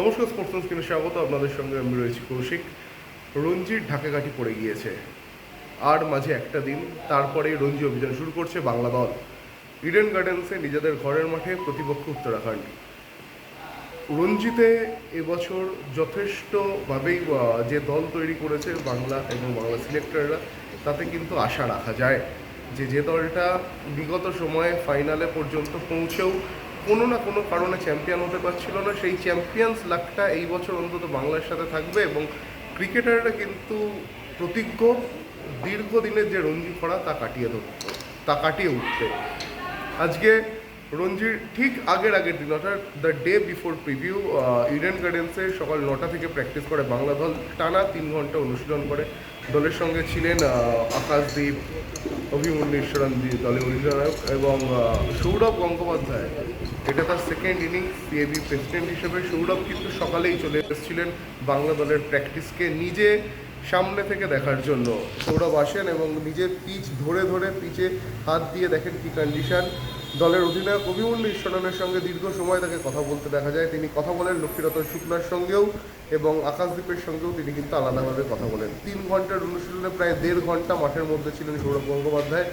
নমস্কার স্পোর্টস স্ক্রিনে স্বাগত। আপনাদের সঙ্গে আমি রয়েছি কৌশিক। রঞ্জির ঢাকাঘাটি পড়ে গিয়েছে। আর মাঝে একটা দিন, তারপরেই রঞ্জি অভিযান শুরু করছে বাংলা দল। ইডেন গার্ডেন্সে নিজেদের ঘরের মাঠে প্রতিপক্ষ উত্তরাখণ্ড। রঞ্জিতে এবছর যথেষ্টভাবেই যে দল তৈরি করেছে বাংলা এবং বাংলা সিলেক্টররা তাতে কিন্তু আশা রাখা যায় যে যে দলটা বিগত সময়ে ফাইনালে পর্যন্ত পৌঁছেও কোনো না কোনো কারণে চ্যাম্পিয়ন হতে পারছিল না। সেই চ্যাম্পিয়ন্স লাকটা এই বছর অন্তত বাংলার সাথে থাকবে এবং ক্রিকেটাররা কিন্তু প্রতিজ্ঞ দীর্ঘদিনের যে রঞ্জি খরা, তা কাটিয়ে ধরত, তা কাটিয়ে উঠতে আজকে রঞ্জির ঠিক আগের আগের দিন, অর্থাৎ the day before preview Eden গার্ডেন্সে সকাল নটা থেকে প্র্যাকটিস করে বাংলা দল টানা তিন ঘণ্টা অনুশীলন করে। দলের সঙ্গে ছিলেন আকাশদীপ অভিমন্যেশ্বরণ দলের অধিনায়ক এবং সৌরভ গঙ্গোপাধ্যায়। এটা তার সেকেন্ড ইনিংস সিএবি প্রেসিডেন্ট হিসেবে। সৌরভ কিন্তু সকালেই চলে এসেছিলেন বাংলা দলের প্র্যাকটিসকে নিজে সামনে থেকে দেখার জন্য। সৌরভ আসেন এবং নিজের পিচ ধরে ধরে পিচে হাত দিয়ে দেখেন কি কন্ডিশন দলের অধিনায়ক অভিমন্যু ঈশ্বরনের সঙ্গে দীর্ঘ সময় তাকে কথা বলতে দেখা যায়। তিনি কথা বলেন লক্ষ্মীরতন শুক্লার সঙ্গেও এবং আকাশদ্বীপের সঙ্গেও তিনি কিন্তু আলাদাভাবে কথা বলেন। তিন ঘণ্টার অনুশীলনে প্রায় দেড় ঘণ্টা মাঠের মধ্যে ছিলেন সৌরভ গঙ্গোপাধ্যায়।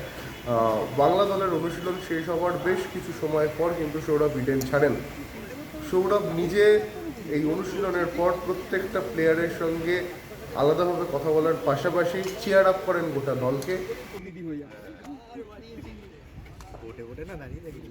বাংলা দলের অনুশীলন শেষ হওয়ার বেশ কিছু সময় পর কিন্তু সৌরভ ইডেন ছাড়েন। সৌরভ নিজে এই অনুশীলনের পর প্রত্যেকটা প্লেয়ারের সঙ্গে আলাদাভাবে কথা বলার পাশাপাশি চেয়ার আপ করেন গোটা দলকে। ভোটে ভোটে না দাঁড়িয়ে দেখি